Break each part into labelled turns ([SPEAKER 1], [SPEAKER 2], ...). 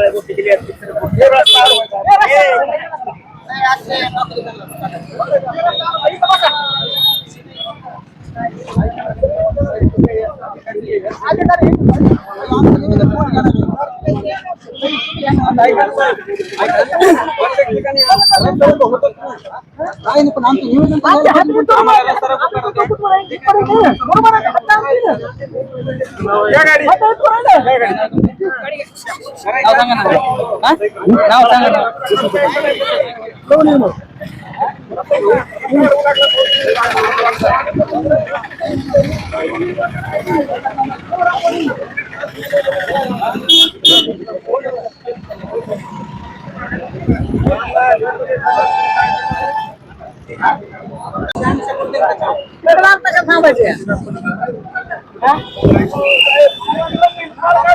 [SPEAKER 1] de dos billetes. Pero por qué está, Terima kasih.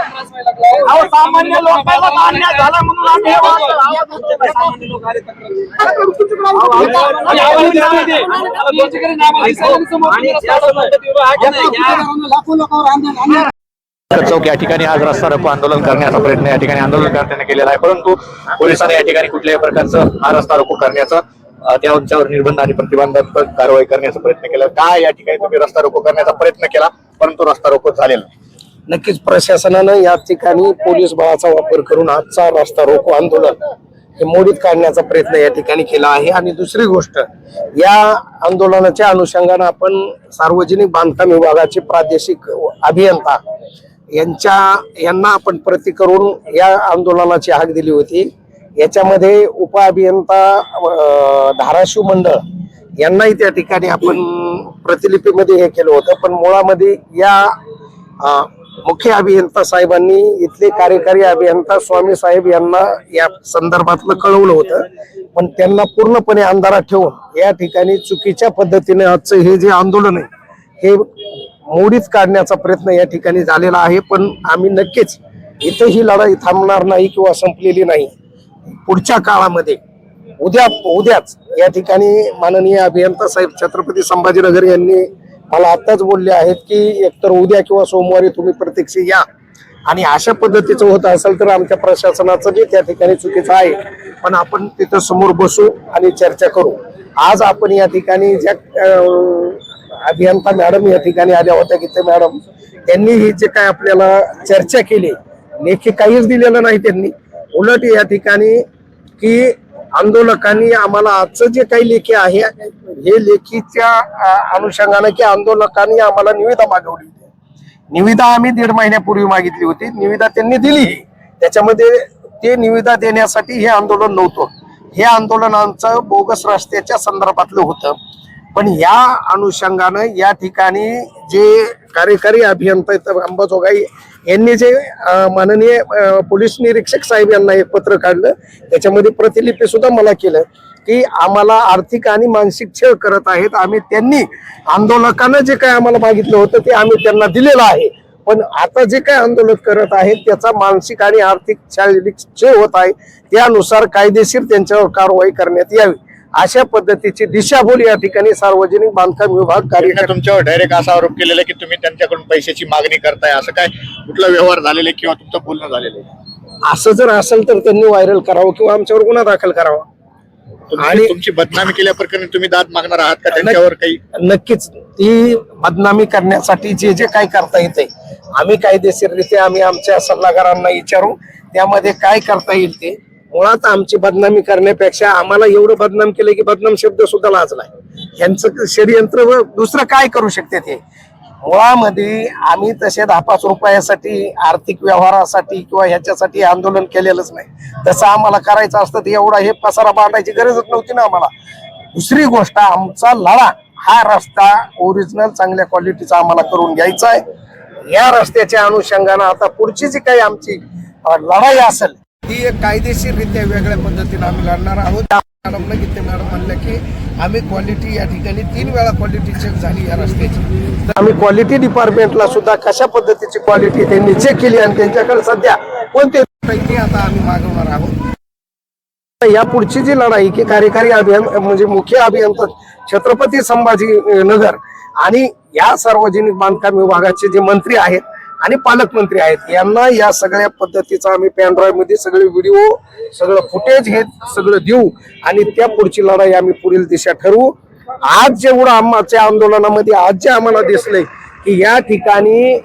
[SPEAKER 1] अहो, सामान्य लोकांना अन्याय झाला म्हणून आम्ही हे वाद-
[SPEAKER 2] चौक या ठिकाणी आज रस्ता रोको आंदोलन करण्याचा प्रयत्न या ठिकाणी आंदोलनकर्त्यांनी केलेला आहे. परंतु पोलिसांनी या ठिकाणी कुठल्याही प्रकारचं हा रस्ता रोको करण्याचं त्यांच्यावर निर्बंध आणि प्रतिबंधात्मक कारवाई करण्याचा प्रयत्न केला. काय या ठिकाणी तुम्ही रस्ता रोको करण्याचा प्रयत्न केला? परंतु रस्ता रोको झालेला नाही.
[SPEAKER 3] नक्कीच प्रशासनानं या ठिकाणी पोलीस बळाचा वापर करून आजचा रस्ता रोको आंदोलन हे मोडीत काढण्याचा प्रयत्न या ठिकाणी केला आहे. आणि दुसरी गोष्ट या आंदोलनाच्या अनुषंगानं आपण सार्वजनिक बांधकाम विभागाचे प्रादेशिक अभियंता यांच्या यांना आपण प्रति करून या आंदोलनाची हाक दिली होती. याच्यामध्ये उपअभियंता अभियंता धाराशिव मंडळ यांनाही त्या ठिकाणी आपण प्रतिलिपीमध्ये हे केलं होतं. पण मुळामध्ये या मुख्य अभियंता साहेबांनी इथले कार्यकारी अभियंता स्वामी साहेब यांना या संदर्भातलं कळवलं होतं. पण त्यांना पूर्णपणे अंधारात ठेवून या ठिकाणी चुकीच्या पद्धतीने आजचं हे जे आंदोलन आहे हे मोडीत काढण्याचा प्रयत्न या ठिकाणी झालेला आहे. पण आम्ही नक्कीच इथं ही लढाई थांबणार नाही किंवा संपलेली नाही. पुढच्या काळामध्ये उद्या उद्याच या ठिकाणी माननीय अभियंता साहेब छत्रपती संभाजीनगर यांनी मला आताच बोलले आहेत की एकतर उद्या किंवा सोमवारी तुम्ही प्रत्यक्ष या. आणि अशा पद्धतीचं होत असेल तर आमच्या प्रशासनाचं जे त्या ठिकाणी चुकीचं आहे. पण आपण तिथं समोर बसू आणि चर्चा करू. आज आपण या ठिकाणी ज्या अभियंता मॅडम या ठिकाणी आल्या होत्या की ते मॅडम त्यांनी ही जे काय आपल्याला चर्चा केली लेखी काहीच दिलेलं नाही त्यांनी. उलट या ठिकाणी की आंदोलकांनी आम्हाला आजचं जे काही लेखी आहे हे लेखीच्या अनुषंगानं की आंदोलकांनी आम्हाला निविदा मागवली होती. निविदा आम्ही दीड महिन्यापूर्वी मागितली होती. निविदा त्यांनी दिली. त्याच्यामध्ये ते निविदा देण्यासाठी हे आंदोलन नव्हतं. हे आंदोलन आमचं बोगस रस्त्याच्या संदर्भातलं होतं. पण या अनुषंगानं या ठिकाणी जे कार्यकारी अभियंता अंबाजोगाई यांनी जे माननीय पोलीस निरीक्षक साहेब यांना एक पत्र काढलं त्याच्यामध्ये प्रतिलिपी सुद्धा मला केलं की आम्हाला आर्थिक आणि मानसिक छळ करत आहेत. आम्ही त्यांनी आंदोलकांना जे काय आम्हाला मागितलं होतं ते आम्ही त्यांना दिलेलं आहे. पण आता जे काय आंदोलन करत आहेत त्याचा मानसिक आणि आर्थिक शारीरिक छळ होत आहे. त्यानुसार कायदेशीर त्यांच्यावर कारवाई करण्यात यावी. अशा पद्धतीची दिशाभूल या ठिकाणी सार्वजनिक बांधकाम विभाग कार्य
[SPEAKER 2] तुमच्यावर डायरेक्ट असा आरोप केलेला की तुम्ही त्यांच्याकडून पैशाची मागणी करताय असं काय कुठला व्यवहार झालेला किंवा तुमचं बोलणं झालेलं आहे?
[SPEAKER 3] असं जर असेल तर त्यांनी व्हायरल करावं किंवा आमच्यावर गुन्हा दाखल करावा. आणि-
[SPEAKER 2] तुमची बदनामी केल्या प्रकरणी तुम्ही दाद मागणार आहात का त्यांच्यावर काही?
[SPEAKER 3] नक्कीच. ती बदनामी करण्यासाठी जे जे काय करता येते आम्ही कायदेशीररित्या आम्ही आमच्या सल्लागारांना विचारू त्यामध्ये काय करता येईल ते मुळात आमची बदनामी करण्यापेक्षा आम्हाला एवढं बदनाम केलं की बदनाम शब्द सुद्धा लाजलाय. यांचं षडयंत्र व दुसरं काय करू शकते ते? मुळामध्ये आम्ही तसे दहा पाच रुपयासाठी आर्थिक व्यवहारासाठी किंवा ह्याच्यासाठी आंदोलन केलेलंच नाही. तसं आम्हाला करायचं असतं ते एवढा हे पसारा बांधायची गरजच नव्हती ना आम्हाला. दुसरी गोष्ट आमचा लढा हा रस्ता ओरिजिनल चांगल्या क्वालिटीचा आम्हाला करून घ्यायचा आहे. या रस्त्याच्या अनुषंगानं आता पुढची जी काही आमची लढाई असेल ती एक कायदेशीररित्या वेगळ्या पद्धतीने आम्ही लढणार आहोत. मॅडमला गीते मॅडम म्हणलं की आम्ही क्वालिटी या ठिकाणी तीन वेळा क्वालिटी चेक झाली या रस्त्याची. तर आम्ही क्वालिटी डिपार्टमेंटला सुद्धा कशा पद्धतीची क्वालिटी त्यांनी चेक केली आणि त्यांच्याकडे सध्या कोणते आता आम्ही मागवणार आहोत. या पुढची जी लढाई की कार्यकारी अभियन म्हणजे मुख्य अभियंता छत्रपती संभाजी नगर आणि या सार्वजनिक बांधकाम विभागाचे जे मंत्री आहेत आणि पालकमंत्री आहेत. यांना या सगळ्या पद्धतीचा आम्ही पॅनड्राईव्हमध्ये सगळे व्हिडिओ सगळं फुटेज हे सगळं देऊ आणि त्या पुढची लढाई आम्ही पुढील दिशा ठरवू. आज जेवढं आम्हाच्या आंदोलनामध्ये आज जे आम्हाला दिसलंय की या ठिकाणी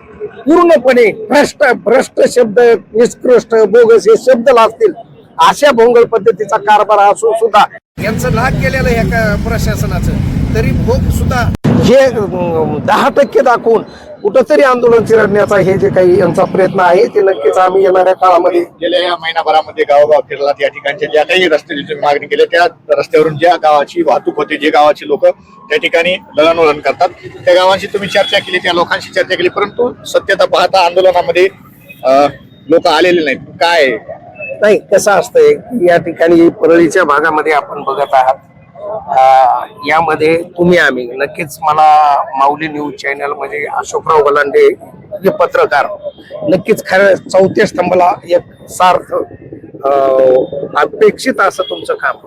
[SPEAKER 3] पूर्णपणे भ्रष्ट भ्रष्ट शब्द निष्कृष्ट बोगस हे शब्द लागतील अशा भोंगळ पद्धतीचा कारभार असून सुद्धा यांचं नाक गेलेलं आहे एका प्रशासनाचं. तरी भोग सुद्धा हे दहा टक्के दाखवून कुठंतरी आंदोलन चिरडण्याचा हे जे काही यांचा प्रयत्न आहे ते नक्कीच आम्ही येणाऱ्या काळामध्ये
[SPEAKER 2] गेल्या या महिनाभरामध्ये गावोगाव फिरलात या ठिकाणच्या ज्या काही रस्त्याची मागणी केली त्या रस्त्यावरून ज्या गावाची वाहतूक होते जे गावाची लोक त्या ठिकाणी दळणवळण करतात. त्या गावांशी तुम्ही चर्चा केली त्या लोकांशी चर्चा केली परंतु सत्यता पाहता आंदोलनामध्ये लोक आलेले नाहीत. काय
[SPEAKER 3] नाही कसं असतंय की या ठिकाणी परळीच्या भागामध्ये आपण बघत आहात. यामध्ये तुम्ही आम्ही नक्कीच मला माऊली न्यूज चॅनल म्हणजे अशोकराव गलांडे हे पत्रकार नक्कीच खरं चौथ्या स्तंभाला एक सार्थ अपेक्षित असं तुमचं काम.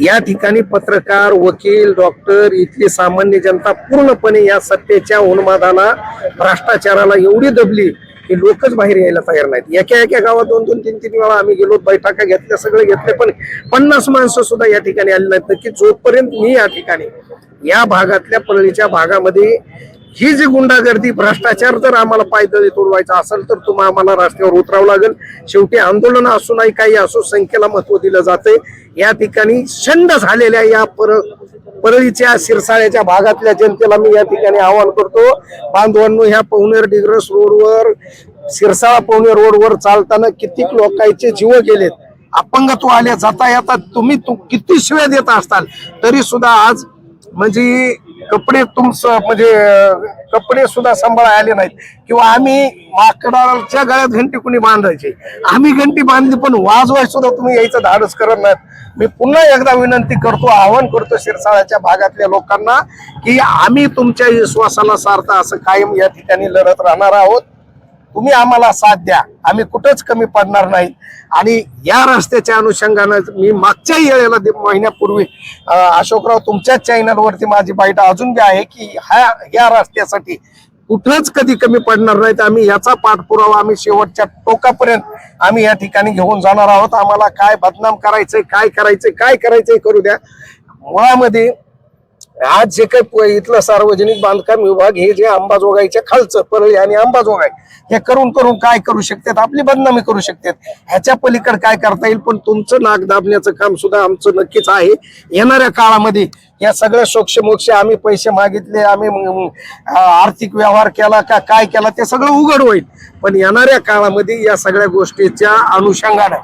[SPEAKER 3] या ठिकाणी पत्रकार वकील डॉक्टर इथली सामान्य जनता पूर्णपणे या सत्तेच्या उन्मादाला भ्रष्टाचाराला एवढी दबली की लोकच बाहेर यायला तयार नाहीत. एका एका गावात दोन दोन तीन तीन वेळा आम्ही गेलो बैठका घेतल्या सगळे घेतले पण पन्नास माणसं सुद्धा या ठिकाणी आली नाहीत. की जोपर्यंत मी या ठिकाणी या भागातल्या परळीच्या भागामध्ये ही जी गुंडागर्दी भ्रष्टाचार जर आम्हाला पायदळी तोडवायचा असेल तर तुम्हाला आम्हाला रस्त्यावर उतरावं लागेल. शेवटी आंदोलन असू नाही काही असो संख्येला महत्त्व दिलं जाते या ठिकाणी शंड झालेल्या या पर परळीच्या शिरसाळ्याच्या भागातल्या जनतेला मी या ठिकाणी आवाहन करतो. बांधवांनो ह्या पवनेर डिग्रस रोडवर शिरसाळा पवनेर रोडवर चालताना कितीक लोकांचे जीव गेलेत? अपंगत्व आले जाता येतात तुम्ही तु- किती शिव्या देत असताल? तरी सुद्धा आज म्हणजे कपडे तुमचं म्हणजे कपडे सुद्धा सांभाळा आले नाहीत. किंवा आम्ही माकडाच्या गळ्यात घंटी कुणी बांधायची? आम्ही घंटी बांधली पण वाजवाय सुद्धा तुम्ही यायचं धाडस करत नाहीत. मी पुन्हा एकदा विनंती करतो आवाहन करतो शिरसाळ्याच्या भागातल्या लोकांना की आम्ही तुमच्या विश्वासाला सारता असं कायम या ठिकाणी लढत राहणार आहोत. तुम्ही आम्हाला साथ द्या. आम्ही कुठंच कमी पडणार नाही. आणि या रस्त्याच्या अनुषंगानं मी मागच्याही वेळेला महिन्यापूर्वी अशोकराव तुमच्याच चॅनलवरती माझी बाईट अजून बी आहे की ह्या या रस्त्यासाठी कुठंच कधी कमी पडणार नाहीत आम्ही याचा पाठपुरावा आम्ही शेवटच्या टोकापर्यंत आम्ही या ठिकाणी घेऊन जाणार आहोत. आम्हाला काय बदनाम करायचंय काय करायचंय काय करायचंय करू द्या. मुळामध्ये आज जे काही प- इथलं सार्वजनिक बांधकाम विभाग हे जे अंबाजोगाईच्या खालचं परळी आणि अंबाजोगाई हे करून करून काय करू शकतात? आपली बदनामी करू शकतात. ह्याच्या पलीकडे काय करता येईल? पण तुमचं नाक दाबण्याचं काम सुद्धा आमचं नक्कीच आहे. येणाऱ्या काळामध्ये या सगळ्या सोक्ष मोक्ष आम्ही पैसे मागितले आम्ही आर्थिक व्यवहार केला का काय केला ते सगळं उघड होईल. पण येणाऱ्या काळामध्ये या सगळ्या गोष्टीच्या अनुषंगानं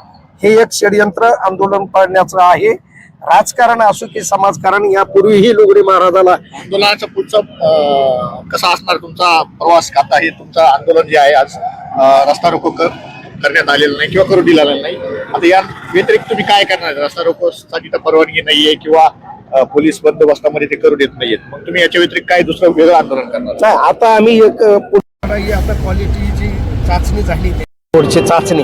[SPEAKER 3] हे एक षडयंत्र आंदोलन पाडण्याचं आहे. राजकारण असो की समाजकारण यापूर्वीही लोगडे महाराजाला
[SPEAKER 2] आंदोलनाचा पुढचा कसा असणार तुमचा प्रवास? आता हे तुमचं आंदोलन जे आहे आज रस्ता रोको कर- करण्यात आलेलं नाही किंवा करू दिलेलं नाही. आता या व्यतिरिक्त तुम्ही काय करणार? रस्ता रोको साठी तर परवानगी नाहीये किंवा पोलीस बंदोबस्तामध्ये ते करू देत नाहीयेत. मग तुम्ही याच्या व्यतिरिक्त काय दुसरं वेगळं आंदोलन करणार?
[SPEAKER 3] नाही आता आम्ही एक ही आता क्वालिटीची चाचणी झाली. पुढची चाचणी.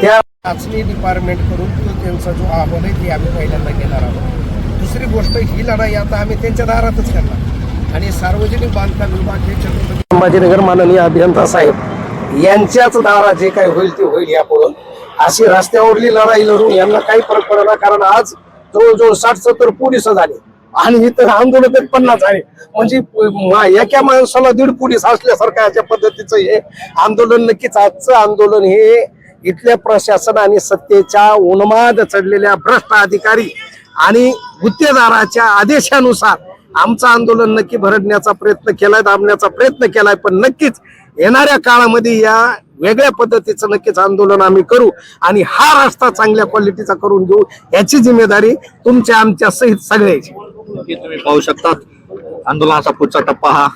[SPEAKER 3] त्या चाचणी डिपार्टमेंट करून त्यांचा जो आव्हान आहे ते आम्ही पहिल्यांदा घेणार आहोत. दुसरी गोष्ट ही लढाई आता आम्ही त्यांच्या दारातच करणार. आणि सार्वजनिक बांधकाम विभाग हे छत्रपती संभाजीनगर माननीय अभियंता साहेब यांच्याच दारा जे काही होईल ते होईल यापुढून अशी रस्त्यावरली लढाई लढून यांना काही फरक पडला कारण आज जवळजवळ साठ सत्तर पोलीस झाले. आणि इतर आंदोलन तर पन्नास झाले. म्हणजे एका माणसाला दीड पोलीस असल्यासारखं अशा पद्धतीचं हे आंदोलन नक्कीच आजचं आंदोलन हे इथल्या प्रशासन आणि सत्तेच्या उन्माद चढलेल्या भ्रष्ट अधिकारी आणि गुत्तेदाराच्या आदेशानुसार आमचं आंदोलन नक्की भरडण्याचा प्रयत्न केलाय दाबण्याचा प्रयत्न केलाय पण नक्कीच येणाऱ्या काळामध्ये या वेगळ्या पद्धतीचं नक्कीच आंदोलन आम्ही करू आणि हा रस्ता चांगल्या क्वालिटीचा करून घेऊ याची जिम्मेदारी तुमच्या आमच्या सहित सगळ्याची.
[SPEAKER 2] तुम्ही पाहू शकतात. आंदोलनाचा पुढचा टप्पा हा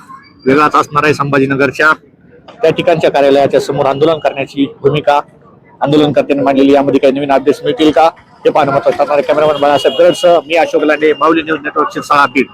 [SPEAKER 2] वेगळाच असणार आहे संभाजीनगरच्या. त्या ठिकाणच्या कार्यालयाच्या समोर आंदोलन करण्याची भूमिका आंदोलनकर्त्यांनी मांडलेली यामध्ये काही नवीन अपडेट्स मिळतील का? हे पाहणं महत्वाचं ठरणार आहे. कॅमेरामॅन बाळासाहेब गरडसह मी अशोक लांडे माऊली न्यूज नेटवर्कचे सहा बीड